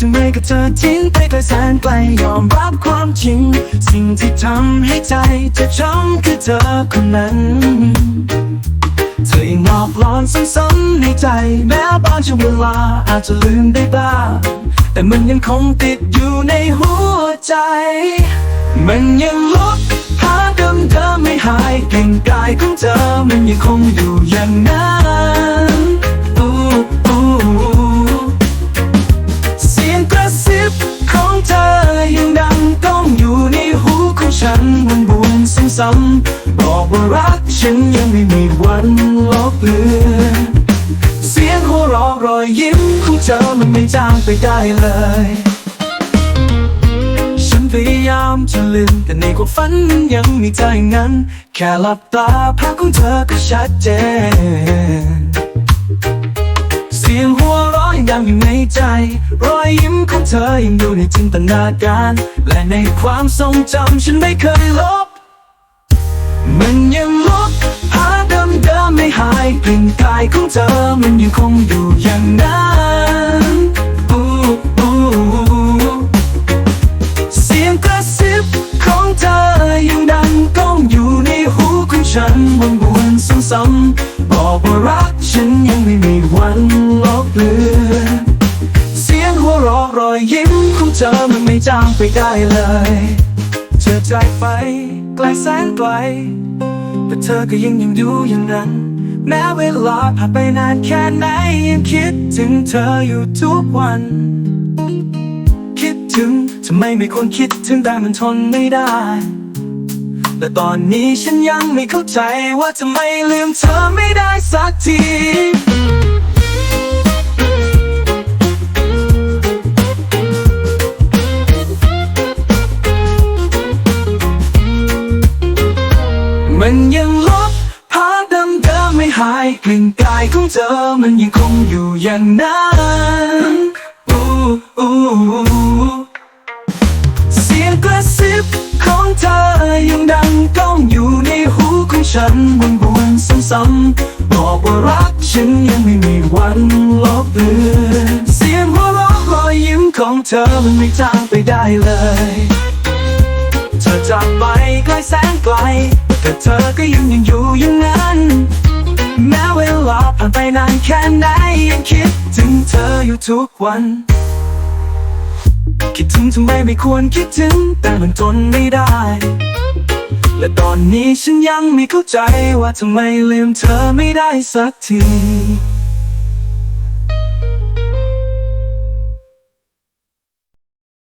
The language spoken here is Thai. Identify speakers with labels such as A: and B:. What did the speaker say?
A: ทำไมกับเธอทิ้งไปไกลแสนไกลยอมรับความจริง สิ่งที่ทำให้ใจเจ็บช้ำคือเธอคนนั้น เธอยังหลอกหลอนซ้ำๆในใจ แม้บางช่วงเวลาอาจจะลืมได้บ้างแต่มันยังคงติดอยู่ในหัวใจ มันยังลบภาพเดิมไม่หายกลิ่นกายของเธอมันยังคงอยู่อย่างนั้น ซ้ำบอกว่ารักฉันยังไม่มีวันลบเลือนเสียงหัวเราะรอยยิ้มของเธอมันไม่จางไปได้เลย ฉันพยายามจะลืมแต่ในความฝันมันยังมีเธออย่างนั้น แค่หลับตาภาพของเธอก็ชัดเจน เสียงหัวเราะยังดังอยู่ในใจ รอยยิ้มของเธอยังอยู่ในจินตนาการ และในความทรงจำฉันไม่เคยลบ กลิ่นกายของเธอมันยังคงอยู่อย่างนั้นอู้อู้เสียงกระซิบของเธอยังดังก้องอยู่ในหูของฉันวนวนซ้ำๆบอกว่ารักฉันยังไม่มีวันลบเลือนเสียงหัวเราะรอยยิ้มของเธอมันไม่จางไปได้เลยเธอจากไปไกลแสนไกลแต่เธอก็ยังยังอยู่อย่างนั้น แม้เวลาผ่านไปนานแค่ไหนยังคิดถึงเธออยู่ทุกวัน คิดถึงทำไมไม่ควรคิดถึงแต่มันทนไม่ได้ และตอนนี้ฉันยังไม่เข้าใจว่าทำไมลืมเธอไม่ได้สักที กลิ่นกายของเธอมันยังคงอยู่อย่างนั้นอู้อู้เสียงกระซิบของเธอยังดังก้องอยู่ในหูของฉันวนวนซ้ำๆบอกว่ารักฉันยังไม่มีวันลบเลือนเสียงหัวเราะรอยยิ้มของเธอมันไม่จางไปได้เลยเธอจากไปไกลแสนไกลแต่เธอก็ยังยังอยู่อย่างนั้น แค่ไหนยังคิดถึงเธออยู่ทุกวัน คิดถึงทำไมไม่ควรคิดถึง แต่มันทนไม่ได้ และตอนนี้ฉันยังไม่เข้าใจว่าทำไมลืมเธอไม่ได้สักที